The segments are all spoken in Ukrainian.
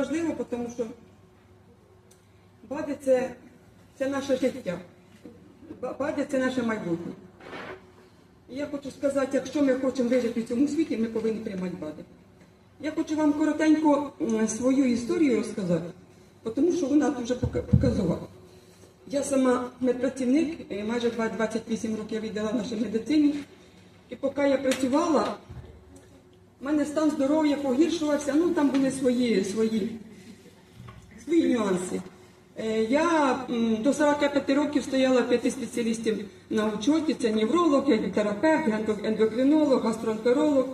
важливо, тому що БАДи це, це наше життя. Ба- БАДи це наше майбутнє. І я хочу сказати, якщо ми хочемо вижити в цьому світі, ми повинні приймати БАДи. Я хочу вам коротенько свою історію розказати, тому що вона дуже пока- показова. Я сама медпрацівник, майже 28 років я віддала нашій медицині. І поки я працювала, у мене стан здоров'я погіршувався, ну там були свої, свої, свої нюанси. Е, Я до 45 років стояла п'яти спеціалістів на учоті. Це невролог, терапевт, ендокринолог, гастроентеролог,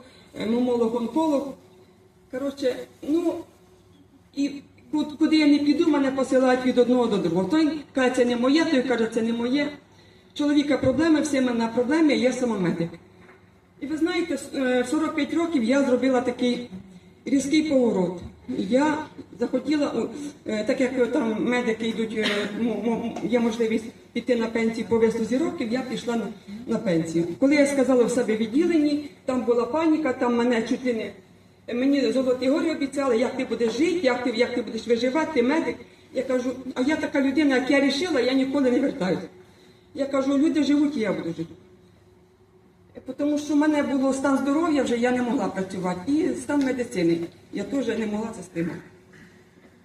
е, мамолог, онколог. Коротше, ну і куди я не піду, мене посилають від одного до другого. Той каже, це не моє, той каже, це не моє. Чоловіка проблеми, всі ми на проблемі, я сама медик. І ви знаєте, е, в 45 років я зробила такий різкий поворот. Я захотіла, е, так як там медики йдуть, е, є можливість піти на пенсію по вислузі років, я пішла на, на пенсію. Коли я сказала в себе відділенні, там була паніка, там мене чуть ли не мені золоті гори обіцяли, як ти будеш жити, як ти, як ти будеш виживати, ти медик. Я кажу, а я така людина, як я рішила, я ніколи не вертаюся. Я кажу, люди живуть, і я буду жити. Тому що в мене було стан здоров'я, вже я не могла працювати. І стан медицини. Я теж не могла це стримати.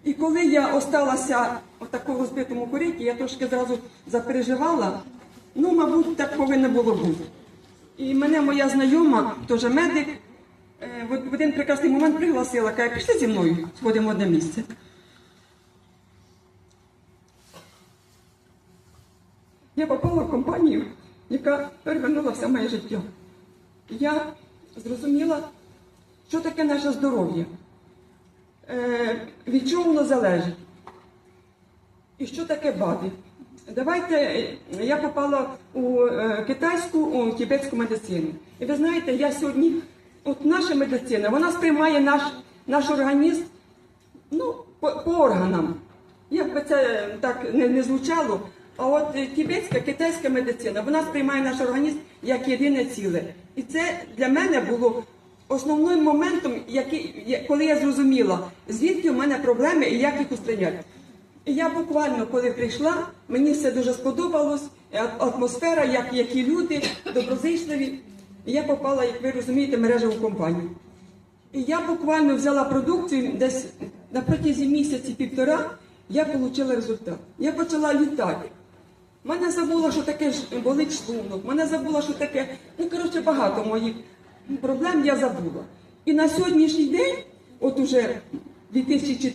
І коли я осталася в такому розбитому коріті, я трошки зразу запереживала. Ну, мабуть, так повинно було бути. І мене моя знайома, теж медик, е, в один прекрасний момент пригласила, каже, пішли зі мною, сходимо в одне місце. Я попала в компанію, яка перевернула все моє життя. Я зрозуміла, що таке наше здоров'я, е, від чого воно залежить, і що таке БАДи. Давайте е, я попала у е, китайську, у тібетську медицину. І ви знаєте, я сьогодні, от наша медицина, вона сприймає наш, наш організм ну, по, по органам. Як би це так не, не звучало, а от е, тібетська, китайська медицина, вона сприймає наш організм як єдине ціле. І це для мене було основним моментом, який, коли я зрозуміла, звідки в мене проблеми і як їх устраняти. І я буквально, коли прийшла, мені все дуже сподобалось, атмосфера, як, які люди, доброзичливі. І я попала, як ви розумієте, мережеву компанію. І я буквально взяла продукцію десь на протязі місяці півтора я отримала результат. Я почала літати. Мене забула, що таке болить шлунок, мене забула, що таке. Ну, коротше, багато моїх проблем я забула. І на сьогоднішній день, от уже